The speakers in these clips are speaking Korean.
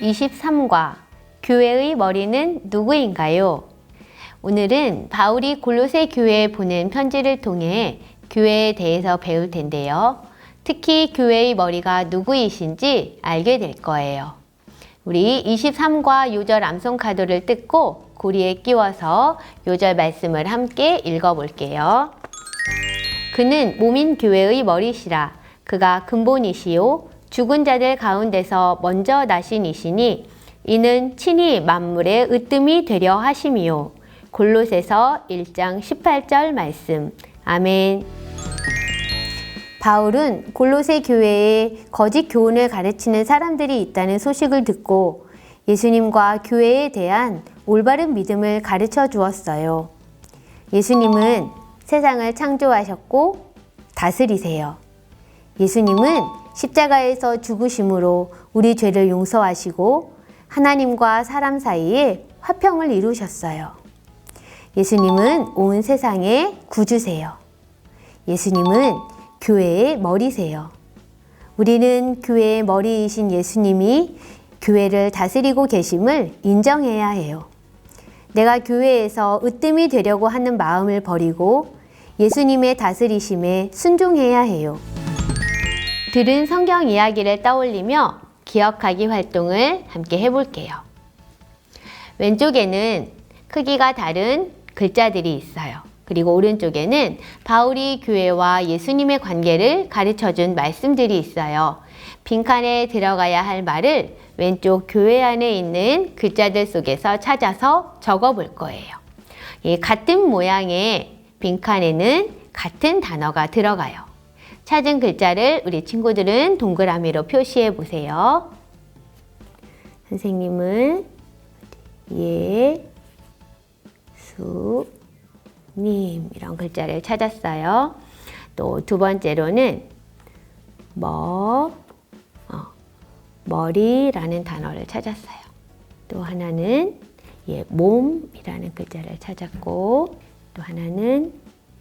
23과 교회의 머리는 누구인가요? 오늘은 바울이 골로새 교회에 보낸 편지를 통해 교회에 대해서 배울 텐데요. 특히 교회의 머리가 누구이신지 알게 될 거예요. 우리 23과 요절 암송 카드를 뜯고 고리에 끼워서 요절 말씀을 함께 읽어볼게요. 그는 몸인 교회의 머리시라. 그가 근본이시요. 죽은 자들 가운데서 먼저 나신 이시니 이는 친히 만물의 으뜸이 되려 하심이요. 골로새서 1장 18절 말씀. 아멘. 바울은 골로새 교회에 거짓 교훈을 가르치는 사람들이 있다는 소식을 듣고 예수님과 교회에 대한 올바른 믿음을 가르쳐 주었어요. 예수님은 세상을 창조하셨고 다스리세요. 예수님은 십자가에서 죽으심으로 우리 죄를 용서하시고 하나님과 사람 사이에 화평을 이루셨어요. 예수님은 온 세상의 구주세요. 예수님은 교회의 머리세요. 우리는 교회의 머리이신 예수님이 교회를 다스리고 계심을 인정해야 해요. 내가 교회에서 으뜸이 되려고 하는 마음을 버리고 예수님의 다스리심에 순종해야 해요. 들은 성경 이야기를 떠올리며 기억하기 활동을 함께 해볼게요. 왼쪽에는 크기가 다른 글자들이 있어요. 그리고 오른쪽에는 바울이 교회와 예수님의 관계를 가르쳐 준 말씀들이 있어요. 빈칸에 들어가야 할 말을 왼쪽 교회 안에 있는 글자들 속에서 찾아서 적어 볼 거예요. 이 같은 모양의 빈칸에는 같은 단어가 들어가요. 찾은 글자를 우리 친구들은 동그라미로 표시해 보세요. 선생님은 예, 수, 님 이런 글자를 찾았어요. 또 두 번째로는 뭐, 어, 머리라는 단어를 찾았어요. 또 하나는 예, 몸이라는 글자를 찾았고 또 하나는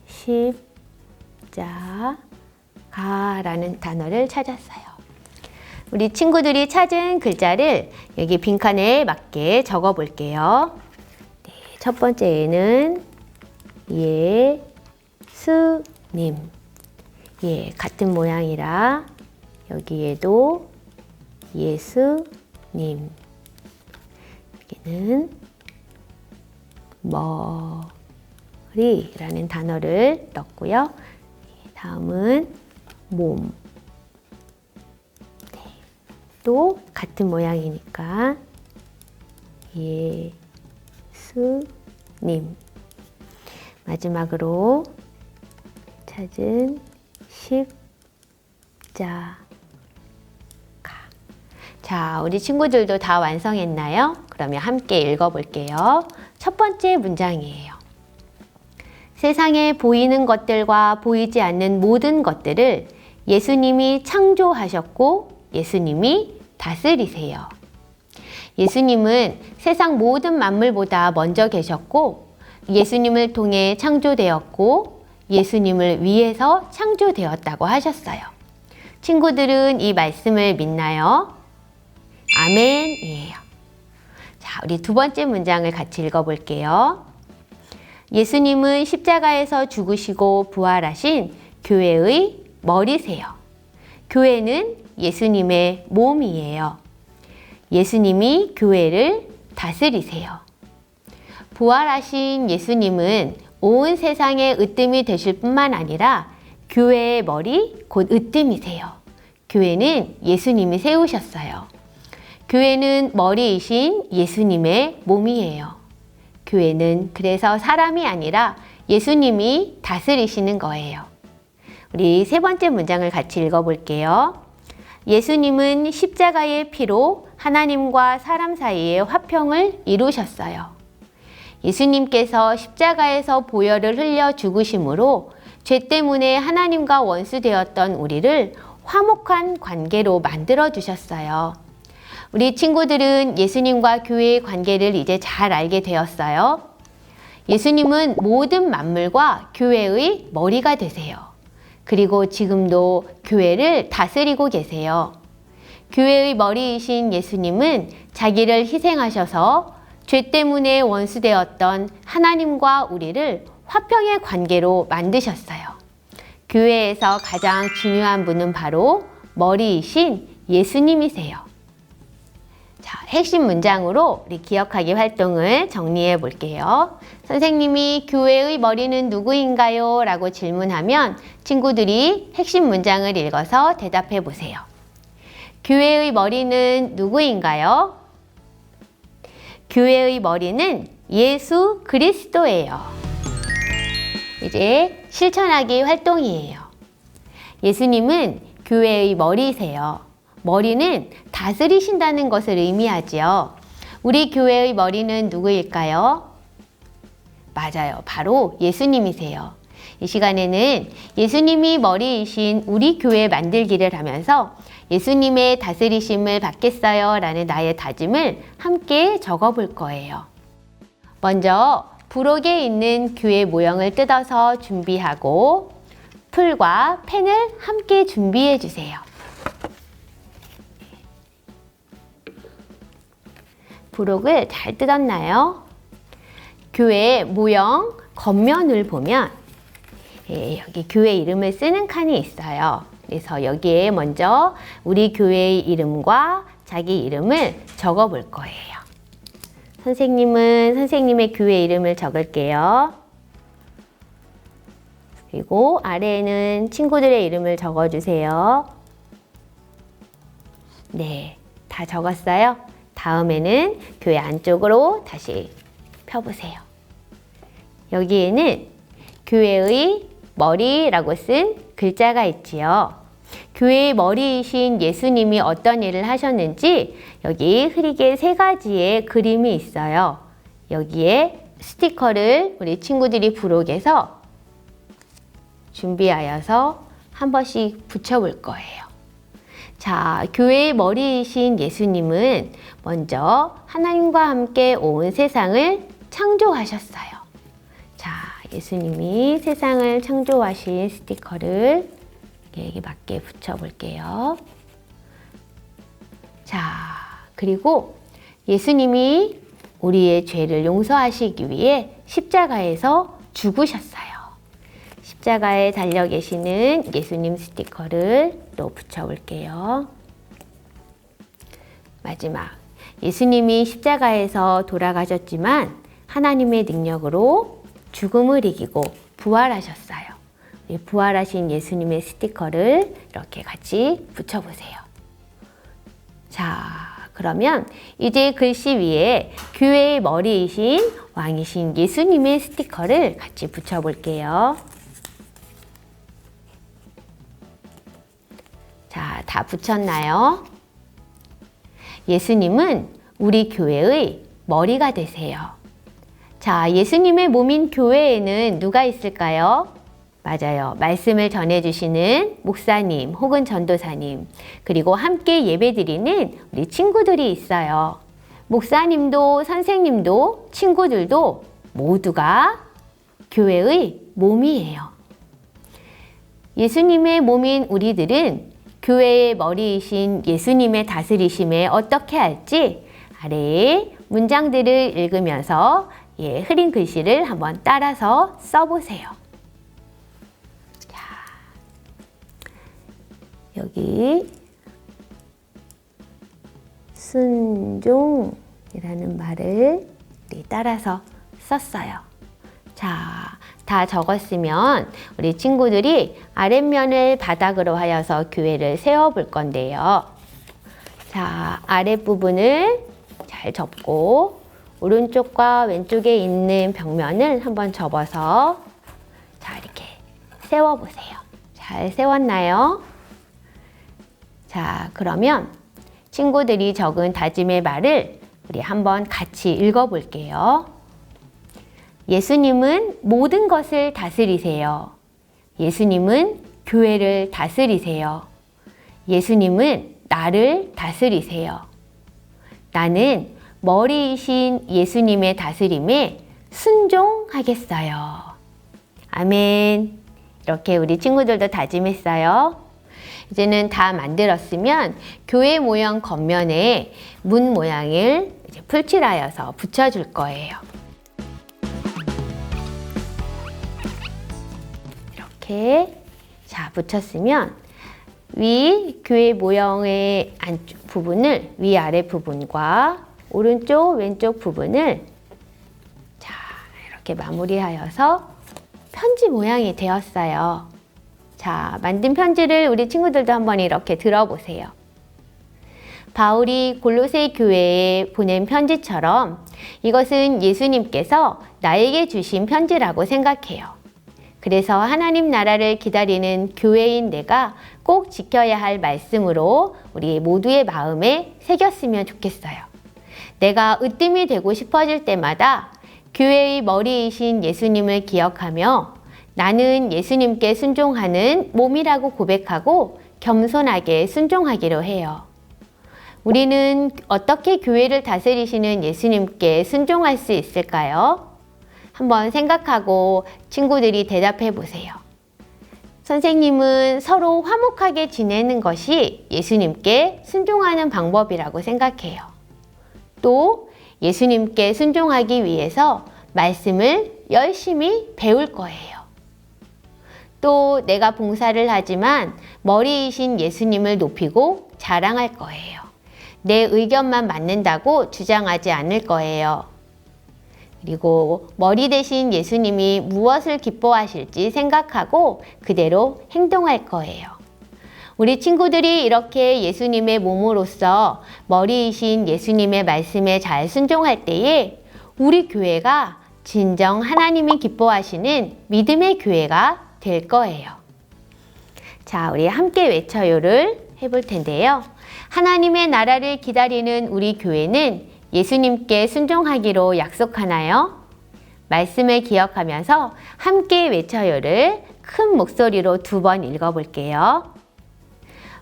십자 가라는 단어를 찾았어요. 우리 친구들이 찾은 글자를 여기 빈칸에 맞게 적어 볼게요. 네, 첫 번째는 예수님. 예, 같은 모양이라 여기에도 예수님. 여기는 머리라는 단어를 넣고요. 다음은 몸. 네, 또 같은 모양이니까 예수님. 마지막으로 찾은 십자가. 자, 우리 친구들도 다 완성했나요? 그러면 함께 읽어볼게요. 첫 번째 문장이에요. 세상에 보이는 것들과 보이지 않는 모든 것들을 예수님이 창조하셨고 예수님이 다스리세요. 예수님은 세상 모든 만물보다 먼저 계셨고 예수님을 통해 창조되었고 예수님을 위해서 창조되었다고 하셨어요. 친구들은 이 말씀을 믿나요? 아멘이에요. 자, 우리 두 번째 문장을 같이 읽어볼게요. 예수님은 십자가에서 죽으시고 부활하신 교회의 머리세요. 교회는 예수님의 몸이에요. 예수님이 교회를 다스리세요. 부활하신 예수님은 온 세상의 으뜸이 되실 뿐만 아니라 교회의 머리 곧 으뜸이세요. 교회는 예수님이 세우셨어요. 교회는 머리이신 예수님의 몸이에요. 교회는 그래서 사람이 아니라 예수님이 다스리시는 거예요. 우리 세 번째 문장을 같이 읽어볼게요. 예수님은 십자가의 피로 하나님과 사람 사이의 화평을 이루셨어요. 예수님께서 십자가에서 보혈을 흘려 죽으심으로 죄 때문에 하나님과 원수 되었던 우리를 화목한 관계로 만들어 주셨어요. 우리 친구들은 예수님과 교회의 관계를 이제 잘 알게 되었어요. 예수님은 모든 만물과 교회의 머리가 되세요. 그리고 지금도 교회를 다스리고 계세요. 교회의 머리이신 예수님은 자기를 희생하셔서 죄 때문에 원수되었던 하나님과 우리를 화평의 관계로 만드셨어요. 교회에서 가장 중요한 분은 바로 머리이신 예수님이세요. 자, 핵심 문장으로 우리 기억하기 활동을 정리해 볼게요. 선생님이 교회의 머리는 누구인가요? 라고 질문하면 친구들이 핵심 문장을 읽어서 대답해 보세요. 교회의 머리는 누구인가요? 교회의 머리는 예수 그리스도예요. 이제 실천하기 활동이에요. 예수님은 교회의 머리세요. 머리는 다스리신다는 것을 의미하지요. 우리 교회의 머리는 누구일까요? 맞아요. 바로 예수님이세요. 이 시간에는 예수님이 머리이신 우리 교회 만들기를 하면서 예수님의 다스리심을 받겠어요 라는 나의 다짐을 함께 적어 볼 거예요. 먼저 부록에 있는 교회 모형을 뜯어서 준비하고 풀과 펜을 함께 준비해 주세요. 부록을 잘 뜯었나요? 교회 모형 겉면을 보면 예, 여기 교회 이름을 쓰는 칸이 있어요. 그래서 여기에 먼저 우리 교회의 이름과 자기 이름을 적어 볼 거예요. 선생님은 선생님의 교회 이름을 적을게요. 그리고 아래에는 친구들의 이름을 적어 주세요. 네, 다 적었어요. 다음에는 교회 안쪽으로 다시 펴보세요. 여기에는 교회의 머리라고 쓴 글자가 있지요. 교회의 머리이신 예수님이 어떤 일을 하셨는지 여기 흐리게 세 가지의 그림이 있어요. 여기에 스티커를 우리 친구들이 부록에서 준비하여서 한 번씩 붙여볼 거예요. 자, 교회의 머리이신 예수님은 먼저 하나님과 함께 온 세상을 창조하셨어요. 자, 예수님이 세상을 창조하신 스티커를 여기 맞게 붙여볼게요. 자, 그리고 예수님이 우리의 죄를 용서하시기 위해 십자가에서 죽으셨어요. 십자가에 달려 계시는 예수님 스티커를 또 붙여볼게요. 마지막. 예수님이 십자가에서 돌아가셨지만 하나님의 능력으로 죽음을 이기고 부활하셨어요. 부활하신 예수님의 스티커를 이렇게 같이 붙여보세요. 자, 그러면 이제 글씨 위에 교회의 머리이신 왕이신 예수님의 스티커를 같이 붙여볼게요. 다 붙였나요? 예수님은 우리 교회의 머리가 되세요. 자, 예수님의 몸인 교회에는 누가 있을까요? 맞아요. 말씀을 전해주시는 목사님 혹은 전도사님, 그리고 함께 예배드리는 우리 친구들이 있어요. 목사님도 선생님도 친구들도 모두가 교회의 몸이에요. 예수님의 몸인 우리들은 교회의 머리이신 예수님의 다스리심에 어떻게 할지 아래에 문장들을 읽으면서 예, 흐린 글씨를 한번 따라서 써보세요. 자, 여기 순종이라는 말을 따라서 썼어요. 자, 다 적었으면 우리 친구들이 아랫면을 바닥으로 하여서 교회를 세워볼 건데요. 자, 아랫부분을 잘 접고 오른쪽과 왼쪽에 있는 벽면을 한번 접어서 자, 이렇게 세워보세요. 잘 세웠나요? 자, 그러면 친구들이 적은 다짐의 말을 우리 한번 같이 읽어볼게요. 예수님은 모든 것을 다스리세요. 예수님은 교회를 다스리세요. 예수님은 나를 다스리세요. 나는 머리이신 예수님의 다스림에 순종하겠어요. 아멘. 이렇게 우리 친구들도 다짐했어요. 이제는 다 만들었으면 교회 모형 겉면에 문 모양을 풀칠하여서 붙여줄 거예요. 이렇게 자 붙였으면 위 교회 모형의 안쪽 부분을 위아래 부분과 오른쪽 왼쪽 부분을 자 이렇게 마무리하여서 편지 모양이 되었어요. 자 만든 편지를 우리 친구들도 한번 이렇게 들어보세요. 바울이 골로새 교회에 보낸 편지처럼 이것은 예수님께서 나에게 주신 편지라고 생각해요. 그래서 하나님 나라를 기다리는 교회인 내가 꼭 지켜야 할 말씀으로 우리 모두의 마음에 새겼으면 좋겠어요. 내가 으뜸이 되고 싶어질 때마다 교회의 머리이신 예수님을 기억하며 나는 예수님께 순종하는 몸이라고 고백하고 겸손하게 순종하기로 해요. 우리는 어떻게 교회를 다스리시는 예수님께 순종할 수 있을까요? 한번 생각하고 친구들이 대답해 보세요. 선생님은 서로 화목하게 지내는 것이 예수님께 순종하는 방법이라고 생각해요. 또 예수님께 순종하기 위해서 말씀을 열심히 배울 거예요. 또 내가 봉사를 하지만 머리이신 예수님을 높이고 자랑할 거예요. 내 의견만 맞는다고 주장하지 않을 거예요. 그리고 머리 대신 예수님이 무엇을 기뻐하실지 생각하고 그대로 행동할 거예요. 우리 친구들이 이렇게 예수님의 몸으로서 머리이신 예수님의 말씀에 잘 순종할 때에 우리 교회가 진정 하나님이 기뻐하시는 믿음의 교회가 될 거예요. 자, 우리 함께 외쳐요를 해볼 텐데요. 하나님의 나라를 기다리는 우리 교회는 예수님께 순종하기로 약속하나요? 말씀을 기억하면서 함께 외쳐요를 큰 목소리로 두 번 읽어볼게요.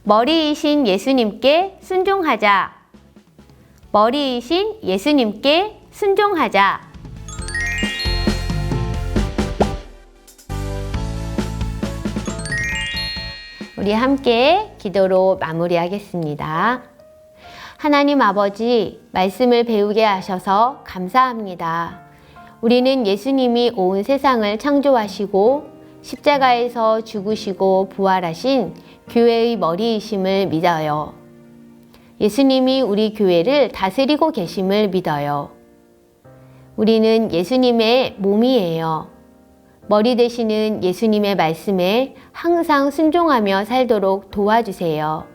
머리이신 예수님께 순종하자. 머리이신 예수님께 순종하자. 우리 함께 기도로 마무리하겠습니다. 하나님 아버지, 말씀을 배우게 하셔서 감사합니다. 우리는 예수님이 온 세상을 창조하시고 십자가에서 죽으시고 부활하신 교회의 머리이심을 믿어요. 예수님이 우리 교회를 다스리고 계심을 믿어요. 우리는 예수님의 몸이에요. 머리 되시는 예수님의 말씀에 항상 순종하며 살도록 도와주세요.